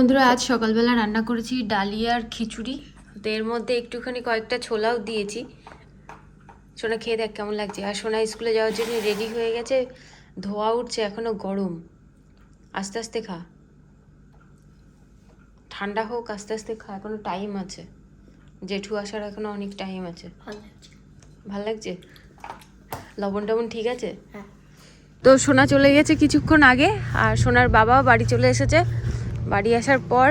বন্ধুরা আজ সকালবেলা রান্না করেছি ডালিয়ার খিচুড়ি। তো এর মধ্যে একটুখানি কয়েকটা ছোলাও দিয়েছি। সোনা খেয়ে দেখ কেমন লাগছে। আর সোনা স্কুলে যাওয়ার জন্য রেডি হয়ে গেছে। ধোয়া উঠছে এখনও গরম। আস্তে আস্তে খা। ঠান্ডা হোক আস্তে আস্তে খা। এখনও টাইম আছে। জেঠু আসার এখনও অনেক টাইম আছে। ভালো লাগছে? লবণ টবণ ঠিক আছে? হ্যাঁ। তো সোনা চলে গেছে কিছুক্ষণ আগে। আর সোনার বাবাও বাড়ি চলে এসেছে। বাড়ি আসার পর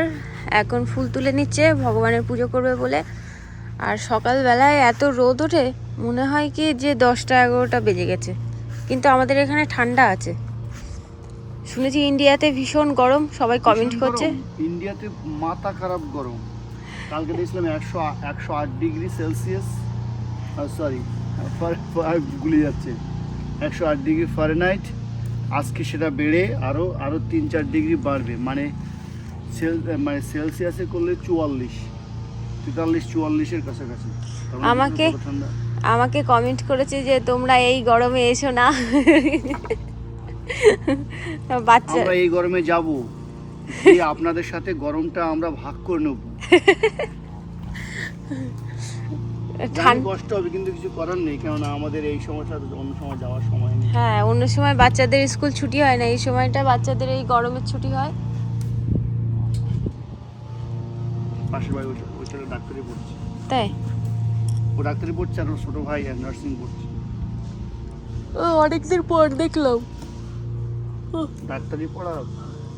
এখন ফুল তুলে নিচ্ছে ভগবানের পুজো করবে বলে। আর সকালবেলায় এত রোদ ওঠে মনে হয় কি যে দশটা এগারোটা বেজে গেছে। কিন্তু আমাদের এখানে ঠান্ডা আছে। শুনেছি ইন্ডিয়াতে ভীষণ গরম সবাই কমেন্ট করছে। ইন্ডিয়াতে মাথা খারাপ গরম। কালকে দেখছিলাম একশো একশো আট ডিগ্রি সেলসিয়াস। সরি গুলি যাচ্ছে। একশো আট ডিগ্রি ফারেনহাইট। আজকে সেটা বেড়ে আরও আরও তিন চার ডিগ্রি বাড়বে। মানে সেল মানে সেলসিয়াসে করলে চুয়াল্লিশ তেতাল্লিশ চুয়াল্লিশের কাছাকাছি। আমাকে- আমাকে কমেন্ট করেছে যে তোমরা এই গরমে এসো না। বাচ্চা আমরা এই গরমে যাব। আপনাদের সাথে গরমটা আমরা ভাগ করে নেব। কষ্ট হবে কিন্তু কিছু করার নেই কেননা আমাদের এই সময়টা অন্য সময় যাওয়ার সময় নেই। হ্যাঁ অন্য সময় বাচ্চাদের স্কুল ছুটি হয় না এই সময়টা বাচ্চাদের এই গরমের ছুটি হয়। পাশের ভাই ওই ছেলে ডাক্তারি পড়ছে। তাই? ও ডাক্তারি পড়ছে আর ওর ছোট ভাই নার্সিং পড়ছে। ও অনেকদিন পর দেখলাম। ডাক্তারি পড়া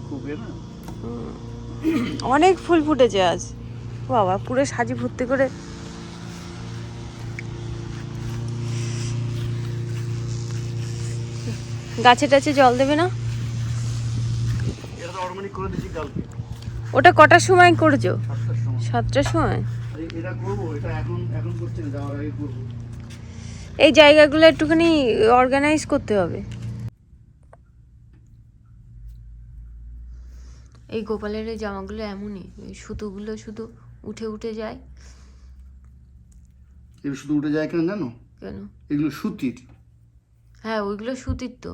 খুব না? অনেক ফুল ফুটেছে আজ। বাবা পুরো সাজি ভর্তি করে। গাছে টাছে জল দেবে না? ওটা কটার সময় করছ? সাতটার সময়? এই জায়গাগুলো একটুখানি অর্গানাইজ করতে হবে। এই গোপালের এই জামাগুলো এমনই এই সুতোগুলো শুধু উঠে উঠে যায়। এগুলো শুধু উঠে যায় কেন জানো? কেন? এগুলো সুতির। হ্যাঁ ওইগুলো সুতির তো।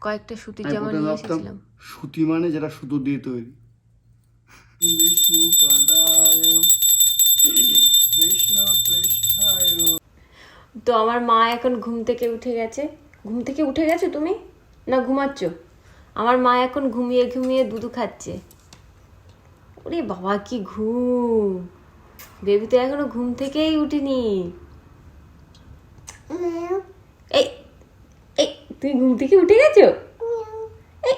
কয়েকটা সুতির জামা নিয়ে এসেছিলাম। সুতি মানে যেটা সুতো দিয়ে তৈরি। কৃষ্ণ পৃষ্ঠায় তো আমার মা এখন ঘুম থেকে উঠে গেছে। ঘুম থেকে উঠে গেছো তুমি? না ঘুমাচ্ছ? আমার মা এখন ঘুমিয়ে ঘুমিয়ে দুধু খাচ্ছে। ওরে বাবা কি ঘুম! বেবি তো এখনও ঘুম থেকেই উঠিনি। এই এই তুমি ঘুম থেকে উঠে গেছো এই।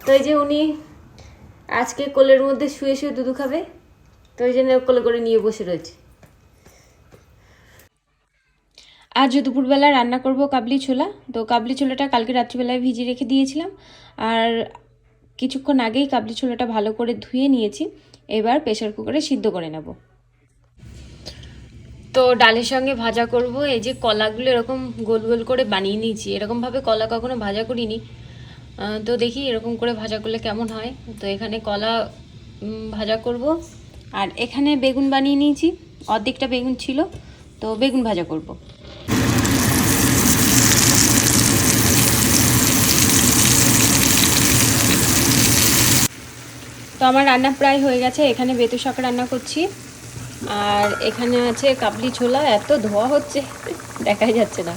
তো এই যে উনি আজকে কোলের মধ্যে শুয়ে শুয়ে দুধু খাবে, তো ওই জন্য কোলে করে নিয়ে বসে রয়েছে। আজ দুপুরবেলা রান্না করব কাবলি ছোলা। তো কাবলি ছোলাটা কালকে রাত্রিবেলায় ভিজিয়ে রেখে দিয়েছিলাম। আর কিছুক্ষণ আগেই কাবলি ছোলাটা ভালো করে ধুয়ে নিয়েছি। এবার প্রেশার কুকারে সিদ্ধ করে নেব। তো ডালের সঙ্গে ভাজা করব। এই যে কলাগুলো এরকম গোল গোল করে বানিয়ে নিয়েছি। এরকমভাবে কলা কখনো ভাজা করিনি। তো দেখি এরকম করে ভাজা করলে কেমন হয়। তো এখানে কলা ভাজা করব। আর এখানে বেগুন বানিয়ে নিয়েছি। অর্ধেকটা বেগুন ছিল, তো বেগুন ভাজা করব। তো আমার রান্না প্রায় হয়ে গেছে। এখানে বেতু শাক রান্না করছি। আর এখানে আছে কাবলি ছোলা। এত ধোয়া হচ্ছে, দেখাই যাচ্ছে না।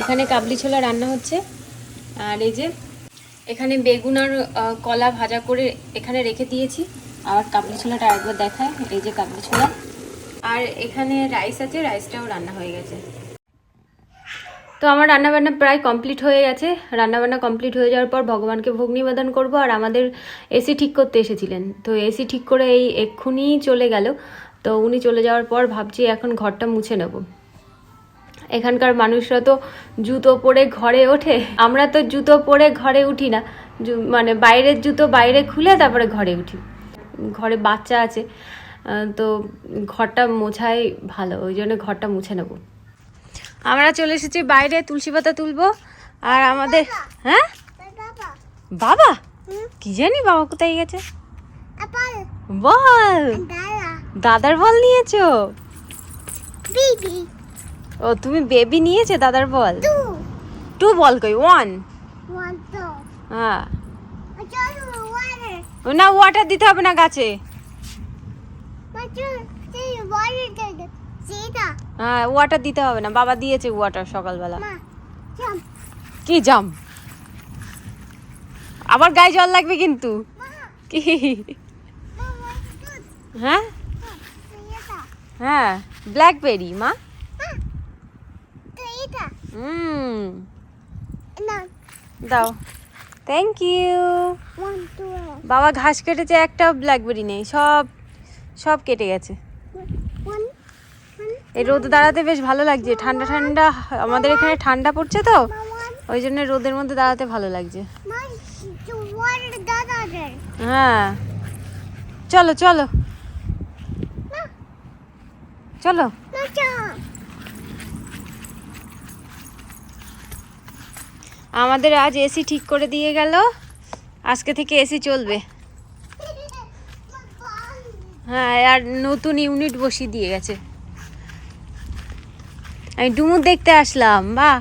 এখানে কাবলি ছোলা রান্না হচ্ছে। আর এই যে এখানে বেগুন আর কলা ভাজা করে এখানে রেখে দিয়েছি। আর কাবলি ছোলাটা একবার দেখায়, এই যে কাবলি ছোলা। আর এখানে রাইস আছে, রাইসটাও রান্না হয়ে গেছে। তো আমার রান্নাবান্না প্রায় কমপ্লিট হয়ে গেছে। রান্নাবান্না কমপ্লিট হয়ে যাওয়ার পর ভগবানকে ভোগ নিবেদন করব, আর আমাদের এসি ঠিক করতে এসেছিলেন। তো এসি ঠিক করে এই এক্ষুনি চলে গেল। তো উনি চলে যাওয়ার পর ভাবছি এখন ঘরটা মুছে নেব। এখানকার মানুষরা তো জুতো পরে ঘরে ওঠে। আমরা তো জুতো পরে ঘরে উঠি না। মানে বাইরের জুতো বাইরে খুলে তারপরে ঘরে উঠি। ঘরে বাচ্চা আছে তো ঘরটা মোছাই ভালো ওই জন্য ঘরটা মুছে নেব। আমরা চলে এসেছি বাইরে তুলসী পাতা তুলবো। আর আমাদের হ্যাঁ? বাবা। কি জানি বাবা কোথায় গেছে? বল। দাদার বল নিয়েছো? ও তুমি বেবি নিয়েছো দাদার বল? টু। বল কই? ওয়ান. হ্যাঁ। না ওয়াটার দিতে হবে না গাছে? হ্যাঁ ওয়াটার দিতে হবে না। বাবা দিয়েছে ওয়াটার সকালবেলা. কি জাম আবার গায়ে জল লাগবে কিন্তু। কি? হ্যাঁ? হ্যাঁ ব্ল্যাকবেরি মা? হুম। দাও। থ্যাংক ইউ বাবা ঘাস কেটেছে একটাও ব্ল্যাকবেরি নেই সব সব কেটে গেছে. এই রোদ দাঁড়াতে বেশ ভালো লাগছে ঠান্ডা ঠান্ডা আমাদের এখানে ঠান্ডা পড়ছে তো ওই জন্য রোদের মধ্যে দাঁড়াতে ভালো লাগছে. হ্যাঁ। চলো চলো। চলো। আমাদের আজ এসি ঠিক করে দিয়ে গেল। আজকে থেকে এসি চলবে। হ্যাঁ আর নতুন ইউনিট বসিয়ে দিয়ে গেছে। আমি ডুমুর দেখতে আসলাম বাহ!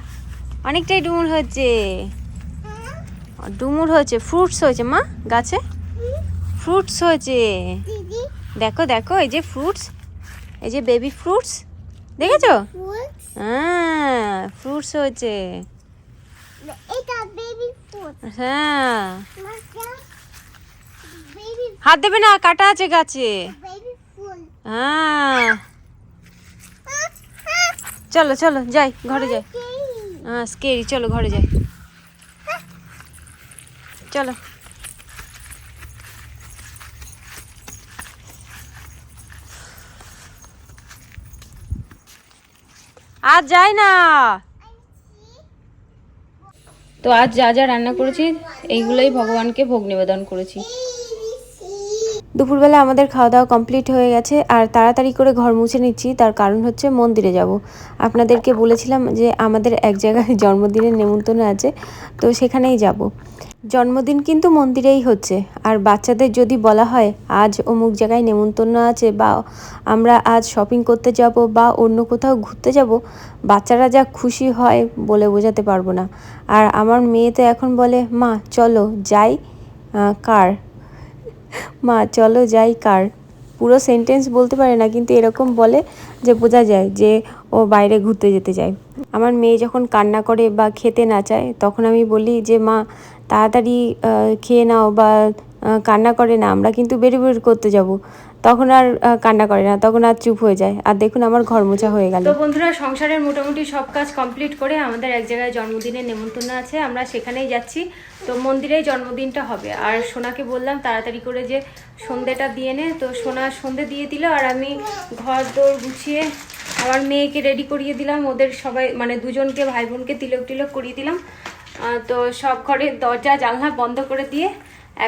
অনেকটাই ডুমুর হচ্ছে ডুমুর হয়েছে ফ্রুটস হয়েছে মা গাছে? ফ্রুটস হয়েছে। দেখো দেখো এই যে ফ্রুটস এই যে বেবি ফ্রুটস দেখেছ? হ্যাঁ ফ্রুটস হয়েছে। হ্যাঁ। হাত দেবে না কাটা আছে গাছে। হ্যাঁ. চলো চলো যাই ঘরে যাই. হ্যাঁ স্কেরি চলো ঘরে যাই। চলো। আর যাই না। তো আজ যা যা রান্না করেছি, এইগুলোই ভগবানকে ভোগ নিবেদন করেছি। দুপুরবেলা আমাদের খাওয়া দাওয়া কমপ্লিট হয়ে গেছে, আর তাড়াতাড়ি করে ঘর মুছে নিচ্ছি, তার কারণ হচ্ছে মন্দিরে যাব। আপনাদেরকে বলেছিলাম যে আমাদের এক জায়গায় জন্মদিনের নেমন্তন্ন আছে, তো সেখানেই যাব। জন্মদিন কিন্তু মন্দিরেই হচ্ছে। আর বাচ্চাদের যদি বলা হয়, আজ অমুক জায়গায় নেমন্তন্ন আছে বা আমরা আজ শপিং করতে যাব বা অন্য কোথাও ঘুরতে যাব, বাচ্চারা যা খুশি হয় বলে বোঝাতে পারব না। আর আমার মেয়ে তো এখন বলে, মা, চলো যাই কার? মা, চলো যাই, কার? পুরো সেন্টেন্স বলতে পারে না, কিন্তু এরকম বলে যে বোঝা যায় যে ও বাইরে ঘুরতে যেতে চায়। আমার মেয়ে যখন কান্না করে বা খেতে না চায়, তখন আমি বলি যে, মা তাড়াতাড়ি খেয়ে নাও বা কান্না করে না, আমরা কিন্তু বেরো বের করতে যাব। তখন আর কান্না করে না, তখন আর চুপ হয়ে যায়। আর দেখুন আমার ঘর মোছা হয়ে গেল। তো বন্ধুরা, সংসারের মোটামুটি সব কাজ কমপ্লিট করে আমাদের এক জায়গায় জন্মদিনের নেমন্তন্ন আছে। আমরা সেখানেই যাচ্ছি। তো মন্দিরেই জন্মদিনটা হবে। আর সোনাকে বললাম তাড়াতাড়ি করে যে সন্ধেটা দিয়ে নে। তো সোনা সন্ধে দিয়ে দিল আর আমি ঘর দৌড় গুছিয়ে আমার মেয়েকে রেডি করিয়ে দিলাম। ওদের সবাই মানে দুজনকে, ভাই বোনকে তিলক টিলক করিয়ে দিলাম। তো সব ঘরের দরজা, জানলা বন্ধ করে দিয়ে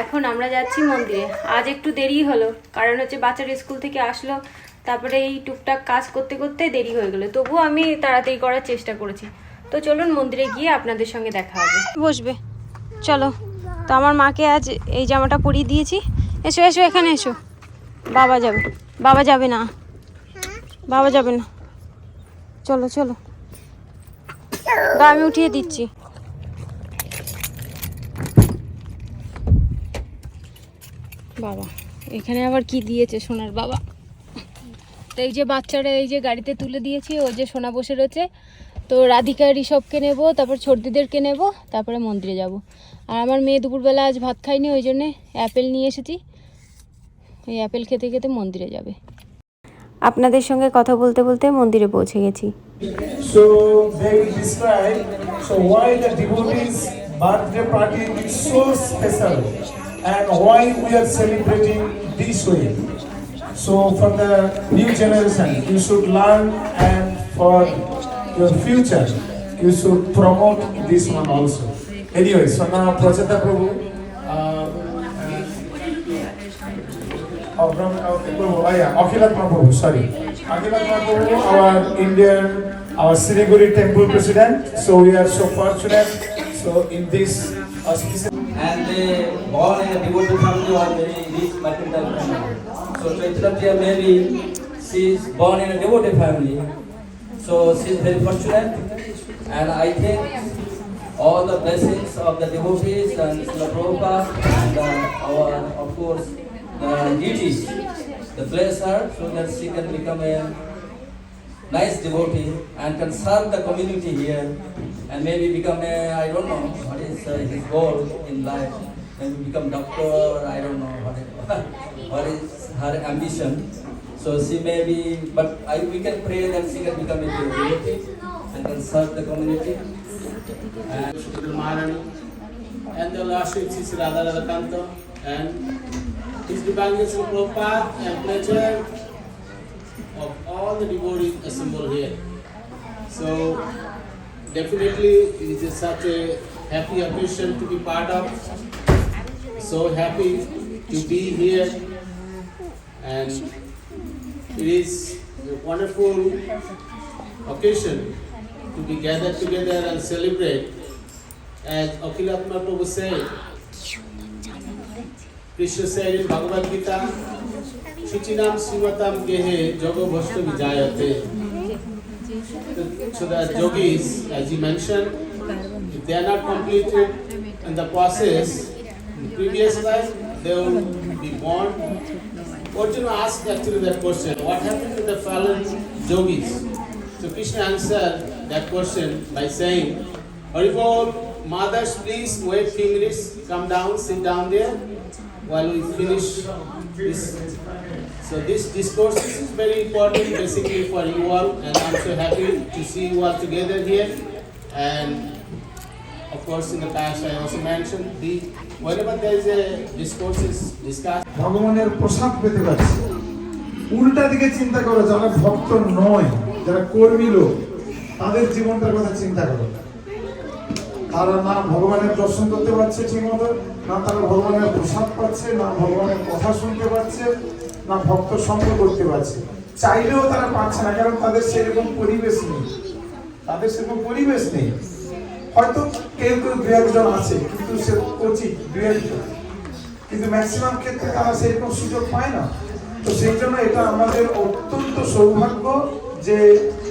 এখন আমরা যাচ্ছি মন্দিরে। আজ একটু দেরি হলো, কারণ হচ্ছে বাচ্চারা স্কুল থেকে আসলো, তারপরে এই টুকটাক কাজ করতে করতে দেরি হয়ে গেলো। তবুও আমি তাড়াতাড়ি করার চেষ্টা করেছি। তো চলুন মন্দিরে গিয়ে আপনাদের সঙ্গে দেখা হবে। বসবে। চলো। তো আমার মাকে আজ এই জামাটা পরিয়ে দিয়েছি। এসো এসো, এখানে এসো। বাবা যাবে। বাবা যাবে না। বাবা যাবে না। চলো চলো। আমি উঠিয়ে দিচ্ছি। বাবা, এখানে আবার কি দিয়েছে সোনার বাবা? তো এই যে বাচ্চারা এই যে গাড়িতে তুলে দিয়েছি ও যে সোনা বসে রয়েছে। তো রাধিকা ঋষভকে নেব, তারপর ছর্দিদেরকে নেব, তারপরে মন্দিরে যাব। আর আমার মেয়ে দুপুরবেলা আজ ভাত খায়নি, ওই জন্যে অ্যাপেল নিয়ে এসেছি। এই অ্যাপেল খেতে খেতে মন্দিরে যাবে। আপনাদের সঙ্গে কথা বলতে বলতে মন্দিরে পৌঁছে গেছি। Birthday party is so special? And why we are celebrating this way. So for the new generation, you should learn and for your future, you should promote this one also. Anyway, so now Pracheta Prabhu, uh, uh, Oh, from, uh, Prabhu, oh yeah, Akhilat Mahaprabhu, sorry. Akhilat Mahaprabhu, our Indian, our Siliguri temple president. So we are so fortunate. So in this. And they born in a devoted family or very rich mercantile family. So Chaitanya maybe she is born in a devoted family. So she is very fortunate and I think all the blessings of the devotees and Srila Prabhupada and uh, our, of course, the deities. The bless her so that she can become a nice devotee and can serve the community here and maybe become a, I don't know, what is uh, his goal in life. Maybe become doctor, I don't know what, is- what is her ambition. So she may be, but I, we can pray that she can become a devotee and can serve the community. And and the Lordship Sri Radha Radhakanto and His Srila Prabhupada and pleasure all the devotees assembled here. So definitely it is such a happy occasion to be part of. So happy to be here and it is a wonderful occasion to be gathered together and celebrate. As Akhilatma Prabhu said, Krishna said in Bhagavad Gita, Shuchinam Sivatam Gehe Jogo Bhashta Vijayate. So the yogis, as you mentioned, if they are not completed in the process, in the previous life, they will be born. Arjuna asked actually that question, what happened to the fallen yogis? So Krishna answered that question by saying, Haribol, mothers, please wait few minutes, come down, sit down there while we finish this. So this discourse is very important basically for you all and I'm so happy to see you all together here. And of course in the past I also mentioned the whenever there is a discourse is discussed ভগবানের প্রসাদ পেতে পারছে উল্টা দিকে চিন্তা করো যারা ভক্ত নয় যারা কর্মী লোক তাদের জীবনটার কথা চিন্তা করো তারা না ভগবানের দর্শন করতে পারছে ঠিক মতো না তারা ভগবানের প্রসাদ পাচ্ছে না ভগবানের কথা শুনতে পারছে না, ভক্ত সঙ্গ করতে পারছে চাইলেও তারা পাচ্ছে না, কারণ তাদের সেরকম পরিবেশ নেই। তাদের সেরকম পরিবেশ নেই। হয়তো কেউ কেউ দু একজন আছে, কিন্তু সে কচিত দু একজন। কিন্তু ম্যাক্সিমাম ক্ষেত্রে তারা সেরকম সুযোগ পায় না। তো সেই জন্য এটা আমাদের অত্যন্ত সৌভাগ্য যে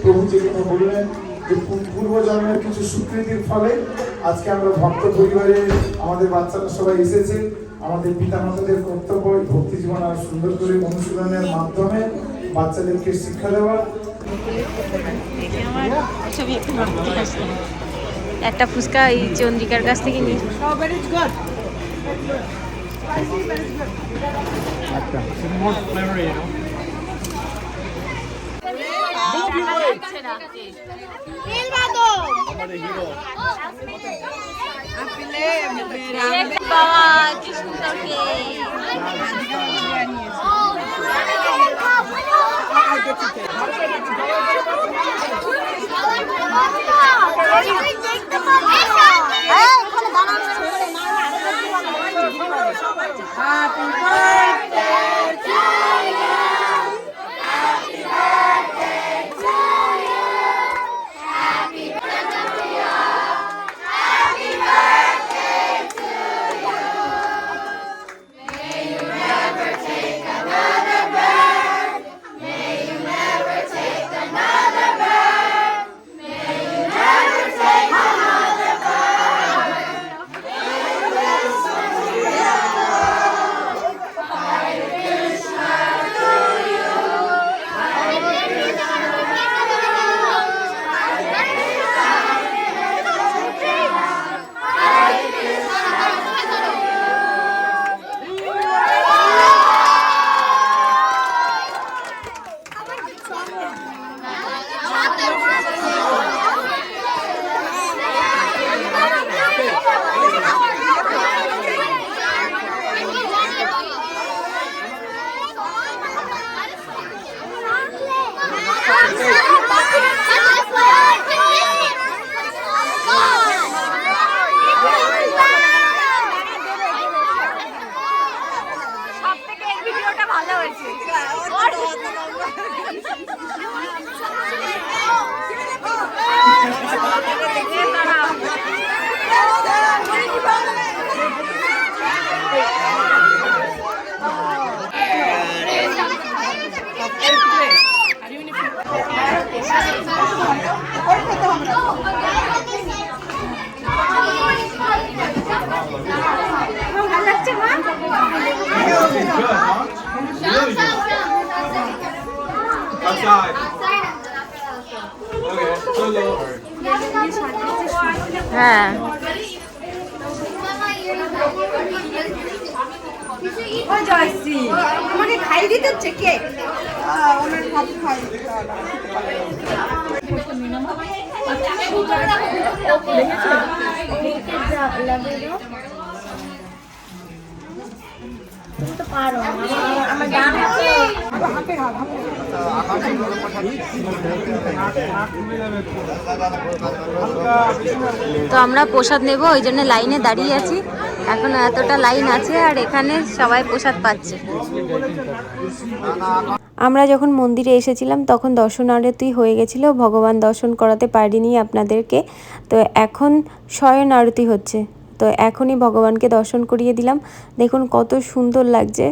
প্রভু যে কথা বললেন যে পূর্বজন্মের কিছু স্বীকৃতির ফলে আজকে আমরা ভক্ত পরিবারে আমাদের বাচ্চারা সবাই এসেছে। আমাদের পিতামাতাদের কর্তব্য ভক্তি জীবন আর সুন্দর করে অনুশীলনের মাধ্যমে বাচ্চাদেরকে শিক্ষা দেওয়া। একটা ফুচকা এই চন্দ্রিকার কাছ থেকে নিয়ে। বাবা কি সুন্দর Happy birthday to you. Really good, huh? Really good. Outside. Okay, so lower. হ্যাঁ জয়সি আমাকে খাই দিতে হচ্ছে কে ওনার ভাত খাই দেখেছ তো আমরা প্রসাদ নেব, ওই জন্য লাইনে দাঁড়িয়ে আছি। এখন এতটা লাইন আছে আর এখানে সবাই প্রসাদ পাচ্ছে। আমরা যখন মন্দিরে এসেছিলাম, তখন দর্শন আরতি হয়ে গেছিল। ভগবান দর্শন করাতে পারিনি আপনাদেরকে। তো এখন শয়ন আরতি হচ্ছে। তো এখনই ভগবানকে দর্শন করিয়ে দিলাম। দেখুন কত সুন্দর লাগছে।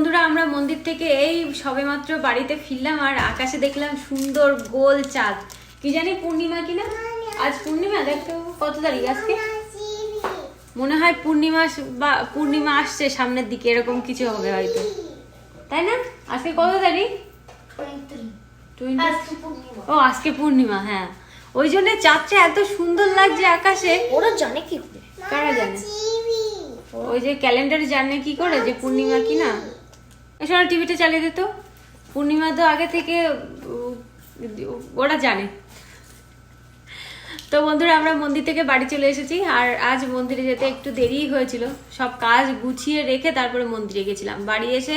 বন্ধুরা আমরা মন্দির থেকে এই সবেমাত্র বাড়িতে ফিরলাম আর আকাশে দেখলাম সুন্দর গোল চাঁদ। কি জানি পূর্ণিমা কিনা আজ পূর্ণিমা দেখতো কত তারিখ আজকে? মনে হয় পূর্ণিমা বা পূর্ণিমা আসছে সামনের দিকে এরকম কিছু হবে হয়তো। তাই না? আজকে কত তারিখ? ও আজকে পূর্ণিমা হ্যাঁ। ওই জন্য চাঁদটা এত সুন্দর লাগছে আকাশে। ওরা জানে কি করে? কারা জানে? ওই যে ক্যালেন্ডারে জানে কি করে যে পূর্ণিমা কি না? এছাড়া টিভিটা চালিয়ে দিত পূর্ণিমা তো আগে থেকে ওরা জানে। তো বন্ধুরা, আমরা মন্দির থেকে বাড়ি চলে এসেছি, আর আজ মন্দিরে যেতে একটু দেরিই হয়েছিল। সব কাজ গুছিয়ে রেখে তারপরে মন্দিরে গেছিলাম। বাড়ি এসে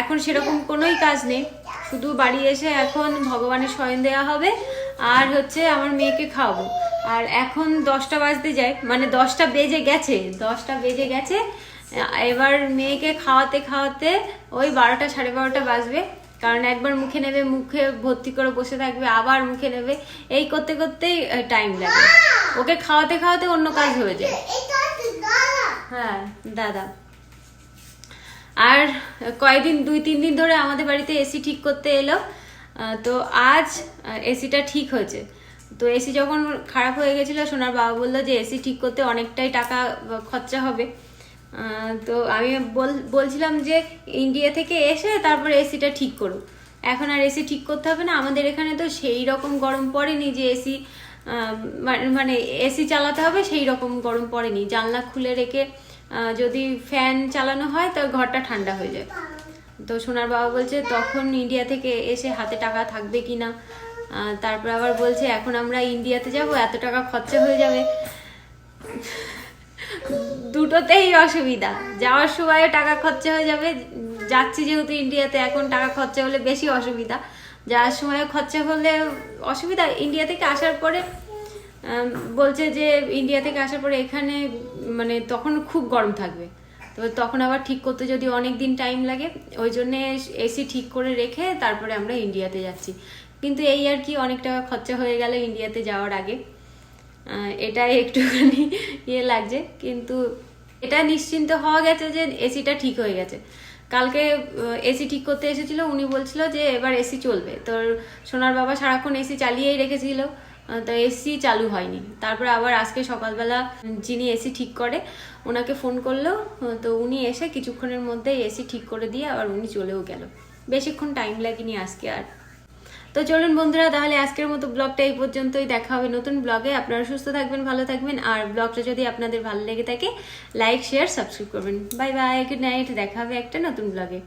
এখন সেরকম কোনোই কাজ নেই। শুধু বাড়ি এসে এখন ভগবানের শয়ন দেওয়া হবে, আর হচ্ছে আমার মেয়েকে খাওয়াবো। আর এখন দশটা বাজতে যায় মানে দশটা বেজে গেছে, দশটা বেজে গেছে। এবার মেয়েকে খাওয়াতে খাওয়াতে ওই বারোটা সাড়ে বারোটা বাজবে। কারণ একবার মুখে নেবে, মুখে ভর্তি করে বসে থাকবে, আবার মুখে নেবে। এই করতে করতেই টাইম লাগে। ওকে খাওয়াতে খাওয়াতে অন্য কাজ হয়ে যায়। হ্যাঁ দাদা। আর কয়েকদিন, দুই, তিন দিন ধরে আমাদের বাড়িতে এসি ঠিক করতে এলো। তো আজ এসিটা ঠিক হয়েছে। তো এসি যখন খারাপ হয়ে গেছিল, সোনার বাবা বলল যে এসি ঠিক করতে অনেকটাই টাকা খরচা হবে। তো আমি বল- বলছিলাম যে ইন্ডিয়া থেকে এসে তারপরে এসিটা ঠিক করো এখন আর এসি ঠিক করতে হবে না। আমাদের এখানে তো সেই রকম গরম পড়েনি যে এসি মানে এসি চালাতে হবে, সেই রকম গরম পড়েনি। জানলা খুলে রেখে যদি ফ্যান চালানো হয়, তো ঘরটা ঠান্ডা হয়ে যায়। তো সোনার বাবা বলছে, তখন ইন্ডিয়া থেকে এসে হাতে টাকা থাকবে কি না? তারপর আবার বলছে, এখন আমরা ইন্ডিয়াতে যাব, এত টাকা খরচা হয়ে যাবে। দুটোতেই অসুবিধা। যাওয়ার সময় টাকা খরচা হয়ে যাবে। যাচ্ছি যেহেতু ইন্ডিয়াতে এখন টাকা খরচা হলে বেশি অসুবিধা। যাওয়ার সময় খরচা হলে অসুবিধা। ইন্ডিয়া থেকে আসার পরে বলছে যে ইন্ডিয়া থেকে আসার পরে এখানে মানে তখন খুব গরম থাকবে। তো তখন আবার ঠিক করতে যদি অনেক দিন টাইম লাগে, ওই জন্যে এসি ঠিক করে রেখে তারপরে আমরা ইন্ডিয়াতে যাচ্ছি। কিন্তু এই আর কি অনেক টাকা খরচা হয়ে গেল ইন্ডিয়াতে যাওয়ার আগে। এটাই একটুখানি ইয়ে লাগছে। কিন্তু এটা নিশ্চিন্ত হওয়া গেছে যে এসিটা ঠিক হয়ে গেছে। কালকে এসি ঠিক করতে এসেছিল, উনি বলছিল যে এবার এসি চলবে। তো সোনার বাবা সারাক্ষণ এসি চালিয়েই রেখেছিল তো এসি চালু হয়নি। তারপরে আবার আজকে সকালবেলা যিনি এসি ঠিক করে ওনাকে ফোন করল তো উনি এসে কিছুক্ষণের মধ্যে এসি ঠিক করে দিয়ে আবার উনি চলেও গেল। বেশিক্ষণ টাইম লাগেনি আজকে আর। তো চলুন বন্ধুরা, তাহলে আজকের মতো ব্লগটা এই পর্যন্তই। দেখা হবে নতুন ব্লগে। আপনারা সুস্থ থাকবেন, ভালো থাকবেন। আর ব্লগটা যদি আপনাদের ভালো লেগে থাকে লাইক শেয়ার সাবস্ক্রাইব করবেন। বাই বাই গুড নাইট দেখা হবে একটা নতুন ব্লগে।